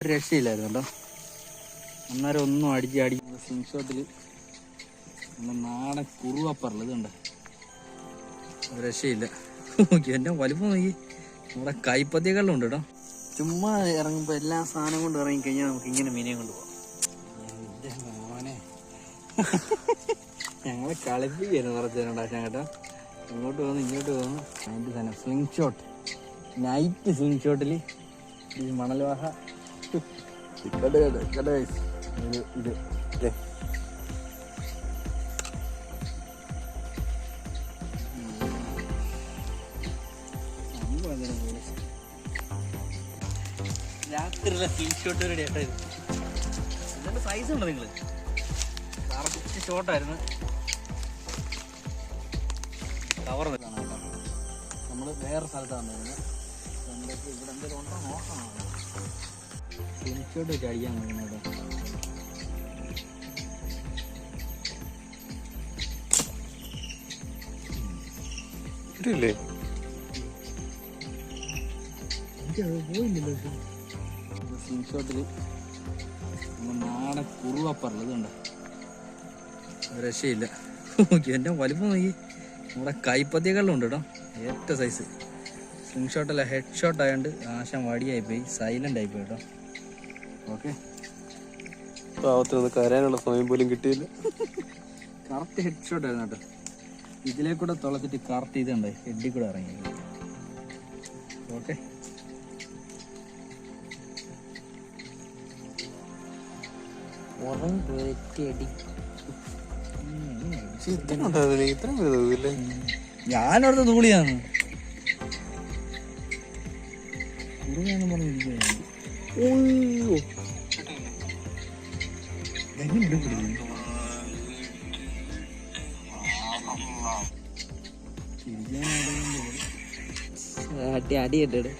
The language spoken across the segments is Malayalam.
രക്ഷയില്ലായിരുന്നു അന്നേരം ഒന്നും അടിച്ച് അടിച്ച് സ്ലിം ഷോട്ടിൽ നമ്മുടെ നാടൻ കുറുവപ്പറൽ ഇതുണ്ട് രക്ഷയില്ല. നോക്കി എന്റെ വലിപ്പം നോക്കി. നമ്മുടെ കൈപ്പത്തിയെല്ലാം ഉണ്ട് കേട്ടോ. ചുമ്മാ ഇറങ്ങുമ്പോൾ എല്ലാ സാധനം കൊണ്ട് ഇറങ്ങിക്കഴിഞ്ഞാൽ നമുക്ക് ഇങ്ങനെ മീനെ കൊണ്ട് പോകാം എന്റെ മോനെ. ഞങ്ങളെ കളിപ്പിക്കുന്നു കുറച്ച് നേരം കേട്ടോ. ഇങ്ങോട്ട് പോകുന്നു ഇങ്ങോട്ട് പോകുന്നു അതിന്റെ തന്നെ സ്വിങ് ഷോട്ട് നൈറ്റ് സ്വിങ് ഷോട്ടിൽ ഈ മണൽവാഹ ഇത് ഇത് ഷോട്ട് റെഡി ഇത്. സൈസ് ഉണ്ടോ നിങ്ങൾ? കറക്റ്റ് ഷോട്ടായിരുന്നു കവർ നമ്മൾ വേറെ സ്ഥലത്താണ് എന്തൊക്കെ ഇവിടെ എന്തെങ്കിലും ഉണ്ടോ? നോക്കണം. സ്ലിംഷോട്ട് വെച്ച് അടിക്കാൻ കഴിയുന്നത് പോയില്ലല്ലോ സ്ലിംഷോട്ടിൽ നാടൻ കുറുവപ്പറൽ ഇതുണ്ട് ഒരു രക്ഷയില്ല. എന്റെ എന്റെ വലിപ്പം നോക്കി. നമ്മുടെ കൈപ്പത്തിയെല്ലാം ഉണ്ട് കേട്ടോ. ഏറ്റ സൈസ് സ്ലിംഗ് ഷോട്ടല്ല ഹെഡ് ഷോട്ട് ആയതുകൊണ്ട് ആശം വടിയായി പോയി സൈലന്റ് ആയി പോയി കേട്ടോ. ഓക്കെ. പാവത്തിനൊന്ന് കരയാനുള്ള സമയം പോലും കിട്ടിയില്ല. കറക്റ്റ് ഹെഡ് ഷോട്ട് ആയിരുന്നു കേട്ടോ. ഇതിലേ കൂടെ തുളച്ചിട്ട് കറക്റ്റ് ഇതുണ്ട് ഹെഡിൽ കൂടെ ഇറങ്ങി. ഓക്കെ. ഞാനവിടുത്തെ തൂളിയാണ് പറഞ്ഞിരിക്കുകയാണ് എങ്ങനെ പിടിക്കുന്നു അടി അടി ഇട്ടു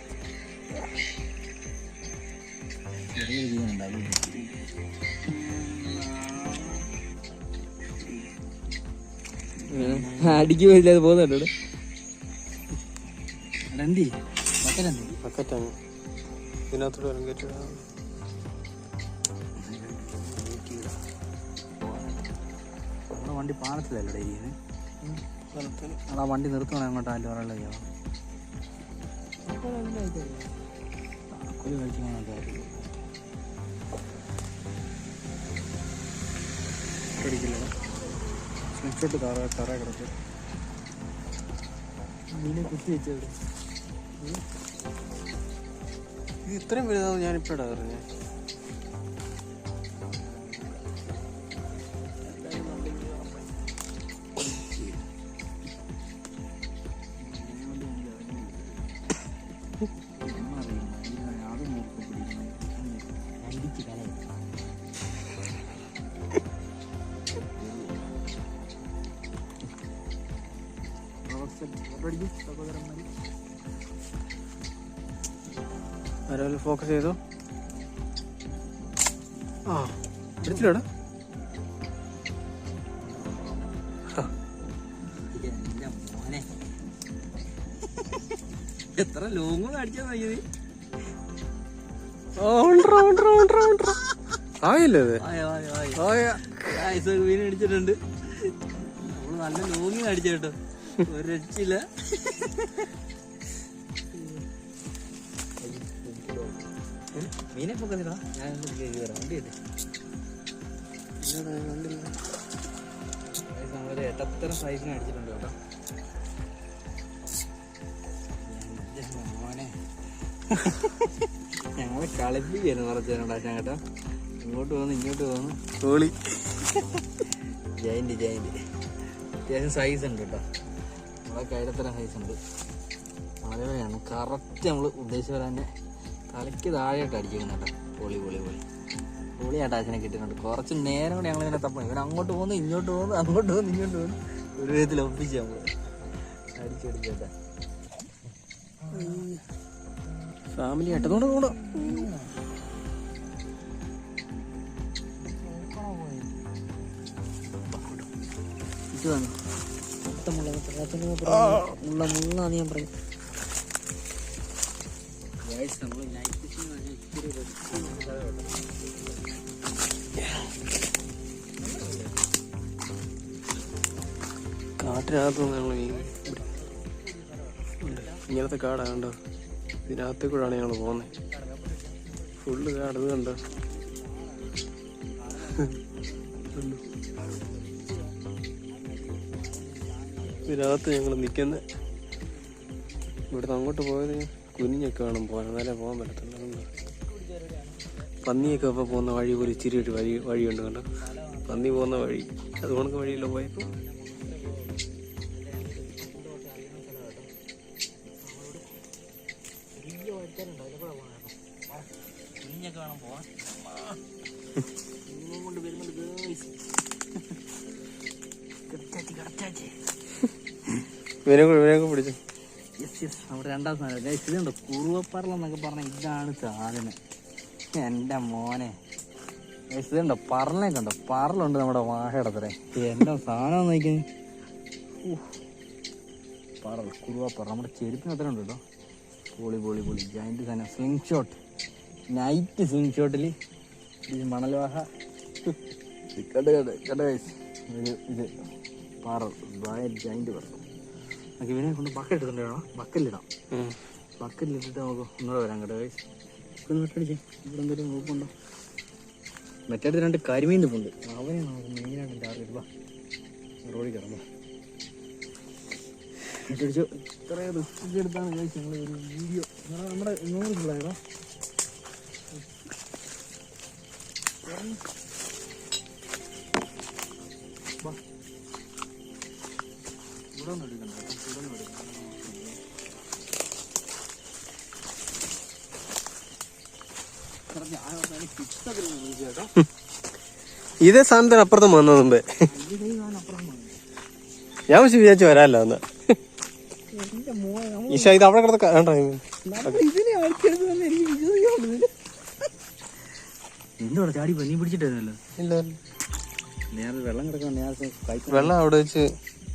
അടിക്ക് പോയില്ലാതെ പോകുന്നുണ്ട് എന്തി ബക്കലെന്തി ബക്കറ്റാണ് ഇതിനകത്തോട് വരും കയറ്റി വണ്ടി പാലത്തിലല്ലേ ഇരിക്കുന്നത് ആ വണ്ടി നിർത്തണം അങ്ങോട്ട് അതിന്റെ ഒരാളെ താക്കോൽ കഴിച്ചു കാണാൻ അടിക്കില്ല കിടക്ക് മീനെ കുത്തി വെച്ചത് ഇത് ഇത്രയും വലുതാവും ഞാൻ ഇപ്പോഴാ അറിഞ്ഞേ ആരാലും ഫോക്കസ് ചെയ്തോ? ആ എടുത്തില്ലടാ. എത്ര ലോങ് അടിച്ചാ മതി ആയില്ലേ അത് ആയോ ആയോ ആയോ. ആയ. ഗായ്സ് ഒരു മീൻ അടിച്ചിട്ടുണ്ട് നമ്മൾ നല്ല ലോങ്ങി അടിച്ച കേട്ടോ. ഒരു രക്ഷയില്ല മീനെ പൊക്കുന്നില്ല ഞാൻ വണ്ടി കിട്ടി നമ്മളൊരു എട്ടത്തര സൈസിന് അടിച്ചിട്ടുണ്ട് കേട്ടോ. മോനെ. ഞങ്ങളെ നേരം ഉണ്ടാക്കാൻ കേട്ടോ. ഇങ്ങോട്ട് പോകുന്നു ഇങ്ങോട്ട് പോകുന്നു തോളി. ജയന്റ് ജയന്റ് അത്യാവശ്യം സൈസ് ഉണ്ട് കേട്ടോ. നമ്മളെ കയ്യിലത്തരം സൈസ് ഉണ്ട് അതേപോലെയാണ് കറക്റ്റ് നമ്മൾ ഉദ്ദേശിച്ച തന്നെ തലയ്ക്ക് താഴെയായിട്ട് അടിച്ചിരിക്കുന്നുണ്ട് പൊളി പൊളി പൊളി. പൊളിയായിട്ട് അച്ഛനെ കിട്ടുന്നുണ്ട് കുറച്ച് നേരം കൂടി ഞങ്ങൾ ഇങ്ങനെ തപ്പണം ഇവൻ അങ്ങോട്ട് പോകുന്നു ഇങ്ങോട്ട് പോകുന്നു അങ്ങോട്ട് പോകുന്നു ഇങ്ങോട്ട് പോകുന്നു. ഒരു വിധത്തിൽ ഒപ്പിച്ച് നമ്മൾ അടിച്ചടിച്ചേട്ട ഫാമിലി ആയിട്ട് കൂടോ. ഇത് വന്നു? മൊത്തം മുള്ള ഞാൻ പറയും. ഇങ്ങനത്തെ കാടാണ്ടോ കണ്ടോ? ഇതിനകത്തേക്കൂടാണ് ഞങ്ങൾ പോകുന്നത് ഫുള്ള് കാടത് കണ്ടോ? ഇതിനകത്ത് ഞങ്ങൾ നിൽക്കുന്നത് ഇവിടുന്ന് അങ്ങോട്ട് പോയത് കുഞ്ഞൊക്കെ വേണം പോകാൻ എന്നാലേ പോകാൻ പറ്റത്തില്ല? പന്നിയൊക്കെ ഇപ്പോൾ പോകുന്ന വഴി ഒരു ഇച്ചിരി ഒരു വഴി വഴിയുണ്ട് കണ്ടോ? പന്നി പോകുന്ന വഴി. അതുകൊണ്ട് വഴിയില്ല പോയപ്പോൾ കുഞ്ഞൊക്കെ വേണം പോവാൻ ഇവനൊക്കെ ഇവനൊക്കെ പിടിച്ചു. Yes, yes. നമ്മുടെ രണ്ടാം സാധനം Guys, ഇതുണ്ടോ കുറുവപ്പറല എന്നൊക്കെ പറഞ്ഞ ഇതാണ് സാധനം എന്റെ മോനെ. Guys, ഇതുണ്ടോ പറലിനെ കണ്ടോ? പറലുണ്ട് നമ്മുടെ വാഹയിടത്തരെ എന്റെ സാധനം നോക്കി പറൽ കുറുവപ്പറ നമ്മുടെ ചെരുപ്പിന് അത്ര ഉണ്ട്? കേട്ടോ പൊളി പൊളി പൊളി. ജൈന്റ് സാധനം. സ്ലിംഗ് ഷോട്ട് നൈറ്റ് സ്ലിംഗ് ഷോട്ടിൽ ഇത് മണൽവാഹ കണ്ട് കണ്ട് കണ്ട്. ഇത് പാറ ജൈന്റ് പറ നമുക്ക് ഇവനെ കൊണ്ട് ബക്ക എടുത്തിട്ടുണ്ട് വേണം ബക്കറ്റിലിടാം ബക്കറ്റിലിട്ടിട്ട് നമുക്ക് ഒന്നുകൂടെ വരാം കേട്ടോ. ഇവിടെ മറ്റടിച്ചേ ഇവിടെ എന്തെങ്കിലും നോക്കുന്നുണ്ടോ മറ്റേ രണ്ട് കരിമീൻ ഉണ്ട്. അവനെ നമുക്ക് മെയിനായിട്ട് ടാർഗറ്റ് വാ. റോഡിൽ കിടന്നു മറ്റടിച്ചു ഇത്ര റിസ്ക് എടുത്താണ് ഞങ്ങൾ ഒരു വീഡിയോ നമ്മുടെ നൂറ് പിള്ളേരോ ഇവിടെ ഇതേ സാധനത്തിന് അപ്പുറത്തും വന്നു മുമ്പേ. ഞാൻ പക്ഷെ വിചാരിച്ചു വരാല്ലോ എന്നാ ഈശ ഇത് അവിടെ കിടന്ന് കണ്ടോ? നിന്നോട് ചാടി നീ പിടിച്ചിട്ടായിരുന്നല്ലോ. ഇല്ല നേരെ വെള്ളം കിടക്കാൻ നേരത്തെ കൈ വെള്ളം അവിടെ വെച്ച്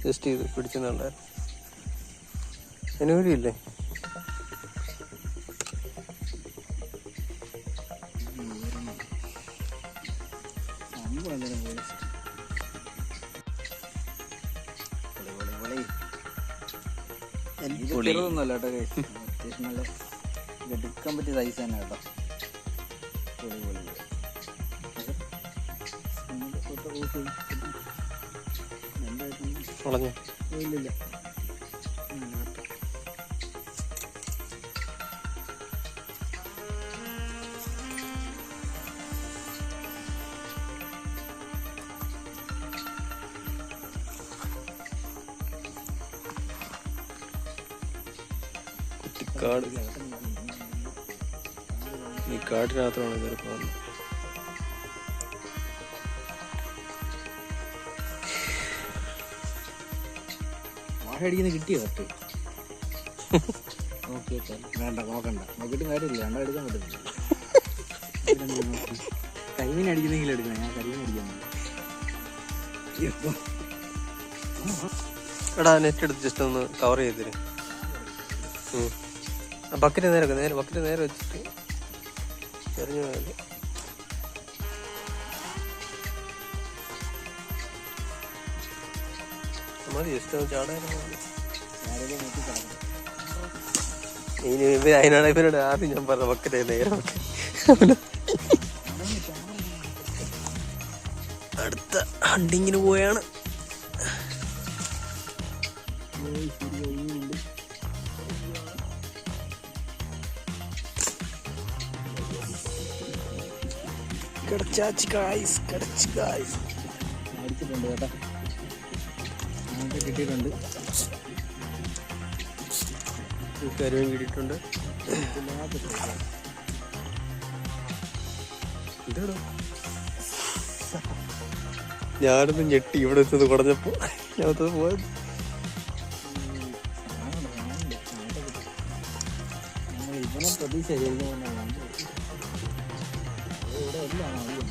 ജസ്റ്റ് ചെയ്ത് പിടിച്ചിട്ടുണ്ടായിരുന്നു. അനുകൂലിയില്ലേ ചെറുതൊന്നുമല്ല കേട്ടോ. അത്യാവശ്യം നല്ല എടുക്കാൻ പറ്റിയ സൈസ് തന്നെ കേട്ടോ. പൊളി കുറ്റിക്കാട് ഈ കാട്ടിനകത്താണ് പോകുന്നത്. വാഴ അടിക്കുന്ന കിട്ടിയോ കട്ട് വേണ്ട നോക്കണ്ട. നോക്കിയിട്ട് കാര്യമില്ല. രണ്ട എടുക്കാൻ പറ്റത്തില്ല. കരിമീൻ അടിക്കുന്നെങ്കിൽ എടുക്കണം. ഞാൻ കരിമീൻ അടിക്കാൻ എടാ നെറ്റ് എടുത്ത് ജസ്റ്റ് ഒന്ന് കവർ ചെയ്തിര്. ബക്കറ്റ് നേരെ നേരെ ബക്കറ്റ് നേരെ വെച്ചിട്ട് ഇവർ അതിനാണ് ഇവരോട് ആദ്യം ഞാൻ പറഞ്ഞ ബക്കറ്റ് നേരെ അടുത്ത ഹണ്ടിങ്ങിന് പോയാണ്. കിടച്ചാച്ച് കിടച്ച് അടിച്ചിട്ടുണ്ട് കേട്ടോ. കിട്ടിയിട്ടുണ്ട്. കരുവും കിട്ടിയിട്ടുണ്ട്. ഇതാണോ ഞാനൊന്ന് ഞെട്ടി ഇവിടെ വെച്ചത് കുറഞ്ഞപ്പോ. ഞാൻ പോയത്. ഇവനെ പ്രതീക്ഷ ഇവിടെ എല്ലാം അറിയാം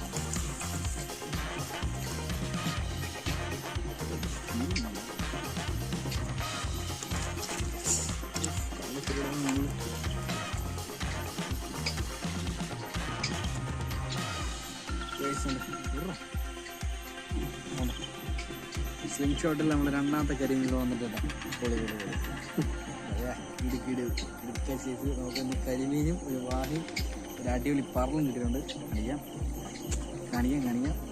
സ്ലിംഗ് ഷോട്ടിൽ നമ്മൾ രണ്ടാമത്തെ കരിമീൻ വന്നിട്ടുണ്ട് പൊളി പൊളി പൊളി. നമുക്ക് ഇടുക്കിട് ഇടുക്ക. സൈസ് നമുക്കൊന്ന് കരിമീനും ഒരു വാഹയും ഒരു അടിപൊളി പറലും കിട്ടിയിട്ടുണ്ട് കാണിക്കാം. കാണിക്കാം കാണിക്കാം.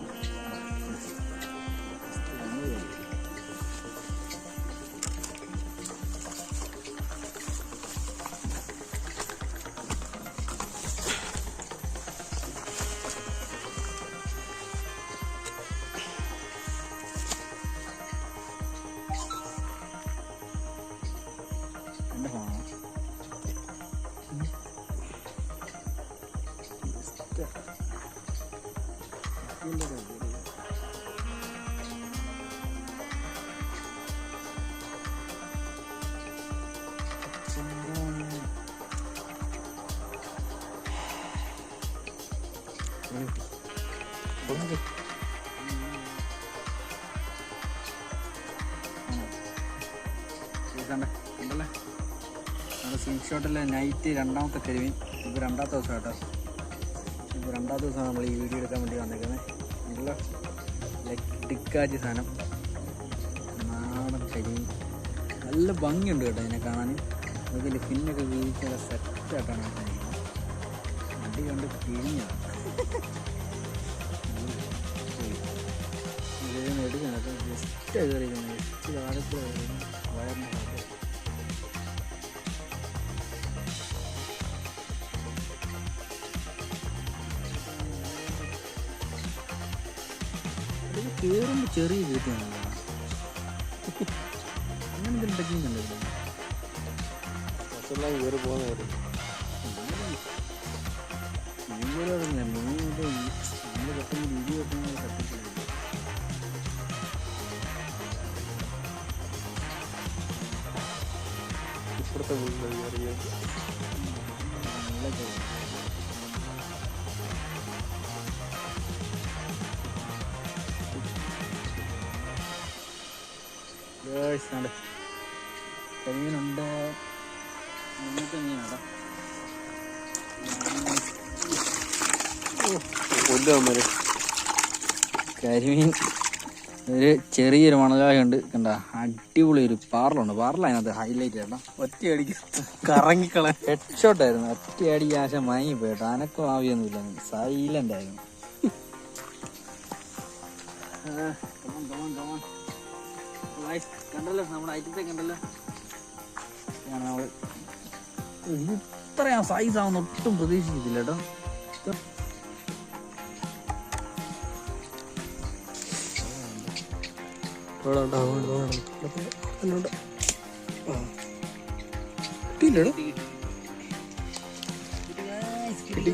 ഷോട്ടിലെ നൈറ്റ് രണ്ടാമത്തെ കരിമീൻ ഇപ്പോൾ രണ്ടാമത്തെ ദിവസം കേട്ടോ. ഇപ്പോൾ രണ്ടാമത്തെ ദിവസമാണ് നമ്മൾ ഈ വീഡിയോ എടുക്കാൻ വേണ്ടി വന്നേക്കുന്നത് നല്ല ടിക്കാജ് സാധനം. നാടൻ കരിമീൻ നല്ല ഭംഗിയുണ്ട് കേട്ടോ ഇതിനെ കാണാൻ. അതിൽ പിന്നൊക്കെ വീഴ്ച സെറ്റാക്കാൻ അടി കണ്ട് പിഴിഞ്ഞാണ് എടുക്കണം ജസ്റ്റ് കയറിയിരിക്കുന്നത് ജസ്റ്റ് കാലത്തിൽ വയറിന് കയറുമ്പോൾ ചെറിയ വീട്ടിലാണ് അങ്ങനെ എന്തെങ്കിലും ബസ്സെല്ലാം കയറി നമ്മൾ പെട്ടെന്ന് ഇപ്പുറത്തെ വീട്ടിൽ നല്ല കറി കരിമീനുണ്ട് കരിമീൻ. ഒരു ചെറിയൊരു മണലായുണ്ട്. കണ്ട അടിപൊളി ഒരു പാറലുണ്ട്. പാറല അതിനകത്ത് ഹൈലൈറ്റ് ചേട്ടാ ഒറ്റ അടിക്ക് കറങ്ങിക്കളെ ഹെഡ് ഷോട്ട് ആയിരുന്നു. ഒറ്റ അടി ആശ മയങ്ങി പോയിട്ടോ അനക്കം ആവിയൊന്നുമില്ല. സൈലന്റ് ആയിരുന്നു. കണ്ടല്ലോ നമ്മുടെ ഐറ്റത്തെ കണ്ടല്ലോ. ഇതാണ് നമ്മൾ. ഇത് ഇത്രയും സൈസ് ആവുന്ന ഒട്ടും പ്രതീക്ഷിച്ചിട്ടില്ല കേട്ടോ. കിട്ടിയില്ലടാ കിട്ടി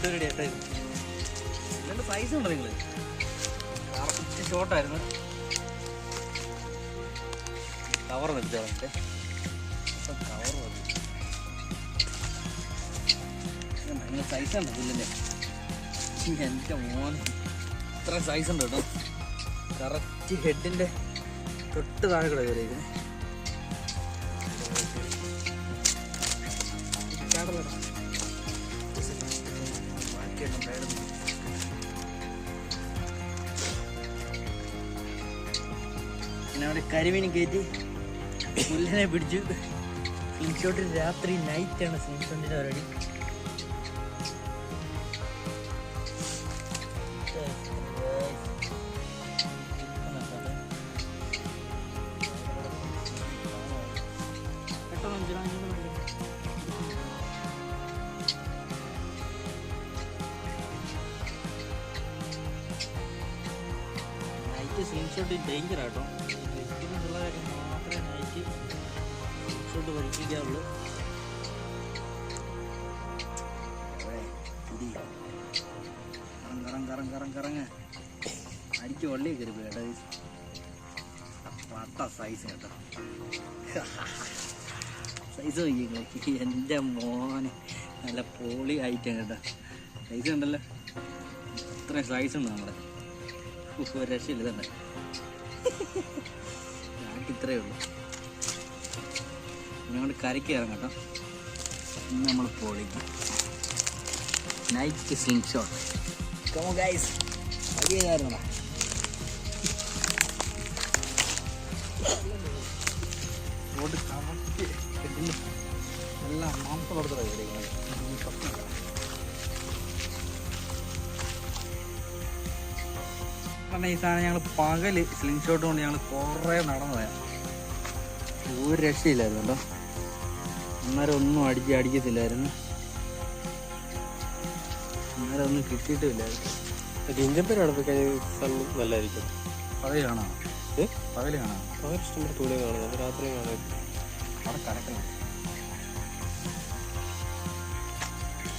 സ്ക്രീൻഷോട്ട് റെഡി ആയിട്ടായിരുന്നു രണ്ട് സൈസ് ഉണ്ടോ നിങ്ങൾ? കറക്റ്റ് ഷോർട്ടായിരുന്നു കവർ നിർത്തിയാളെ കവർ മതി നിങ്ങൾ സൈസ് ഉണ്ടോ പുല്ലിന്റെ എന്റെ മോൻ ഇത്ര സൈസ് ഉണ്ട് കേട്ടോ. കറക്റ്റ് ഹെഡിന്റെ തൊട്ട് താഴെ കൂടെ കരിമീൻ കയറ്റി പുല്ലിനെ പിടിച്ചു സ്ക്രീൻഷോട്ടിൽ രാത്രി നൈറ്റാണ് സ്ക്രീൻഷോട്ടിന്റെ പരിപാടി. കറങ്ങ് കറങ് കറങ് കറങ്ങ്. അടിച്ച് വള്ളി കയറി കേട്ടോ സൈസ് കേട്ടോ. സൈസ് നോക്കി എന്റെ മോനെ. നല്ല പോളി ഐറ്റം കേട്ടോ. സൈസ് ഉണ്ടല്ലോ. ഇത്രയും സൈസ് ഉണ്ട് നമ്മുടെ? ഒരു രക്ഷയില്ല ഇതന്നെ. ഞങ്ങൾക്ക് ഇത്രയേ ഉള്ളൂ. ഞങ്ങൾ കരയ്ക്ക് ഇറങ്ങട്ടോ നമ്മൾ പൊളിക്കും. Night sling shot come on guys വലിയതായിരുന്നടാ road കമത്തി കിട്ടുന്നു നല്ല മാംസം കൊടുത്തതാ ഇവിടെ ഈ സാധനം ഞങ്ങൾ പകൽ സ്ലിംഗ് ഷോട്ട് കൊണ്ട് ഞങ്ങൾ കുറേ നടന്നതാണ് ഒരു രക്ഷയില്ലായിരുന്നു കേട്ടോ. അന്നേരം ഒന്നും അടിച്ച് അടിക്കത്തില്ലായിരുന്നു. അന്നേരം ഒന്നും കിട്ടിയിട്ടുമില്ലായിരുന്നു ഇഞ്ചപ്പേര് അവിടെ പോയി കഴിഞ്ഞാൽ സൺ നല്ലതായിരിക്കും. പകൽ കാണാം ഏ? പകൽ കാണാം അവർ ഇഷ്ടംപോലെ തൂടെ കാണുന്നത് രാത്രി കാണാം. അവിടെ കിടക്കണം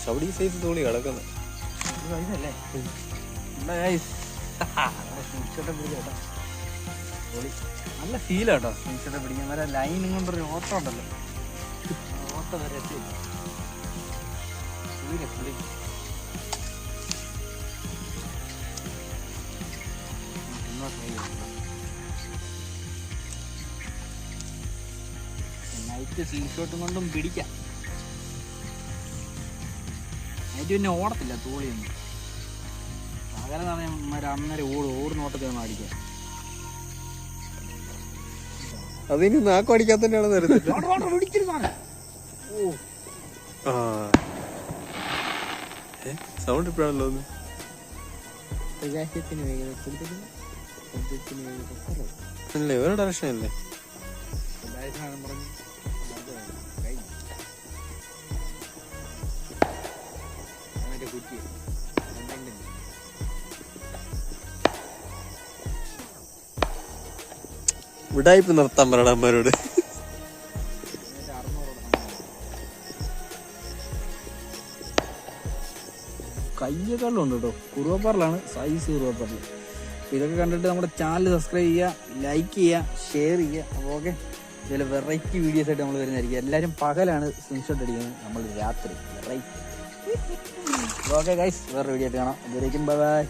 സൗഡി സൈസ് തുണി കിടക്കുന്നത് ഇതല്ലേ നല്ല ഫീലാട്ടോ സ്ലിംഗ്ഷോട്ടെ പിടിക്കാൻ. വരെ ലൈനും കൊണ്ടൊരു ഓട്ടം ഉണ്ടല്ലോ. ഓട്ടം വരെ എത്തി. നൈറ്റ് ഷോട്ടും കൊണ്ടും പിടിക്കാം. നൈറ്റ് പിന്നെ ഓടത്തില്ല തോളിയൊന്നും. പകരം പറഞ്ഞാൽ അന്നേരം ഓടും ഓടുന്ന ഓട്ടത്തിൽ അടിക്കാം. അതിന് നാക്കം അടിക്കാൻ തന്നെയാണ് സൗണ്ട് ഇപ്പോഴാണല്ലോ ഒന്ന്. പ്രകാശത്തിന് വേഗത വിടായ്പ നിർത്താൻ പറയണം അമ്മരോട്. കയ്യേക്കാളും ഉണ്ട് കേട്ടോ. കുറുവപ്പാറിലാണ് സൈസ് കുറുവപ്പാറിൽ ഇതൊക്കെ കണ്ടിട്ട് നമ്മുടെ ചാനൽ സബ്സ്ക്രൈബ് ചെയ്യുക ലൈക്ക് ചെയ്യുക ഷെയർ ചെയ്യുക. അപ്പോൾ ഓക്കെ ഇതിൽ വെറൈറ്റി വീഡിയോസ് ആയിട്ട് നമ്മൾ വരുന്നതായിരിക്കും. എല്ലാവരും പകലാണ് സ്ക്രീൻഷോട്ട് അടിക്കുന്നത്. നമ്മൾ രാത്രി വെറൈറ്റി ഓക്കെ ഗൈസ് വേറെ വീഡിയോ ആയിട്ട് കാണാം. അതുവരേക്കും ബൈ ബൈ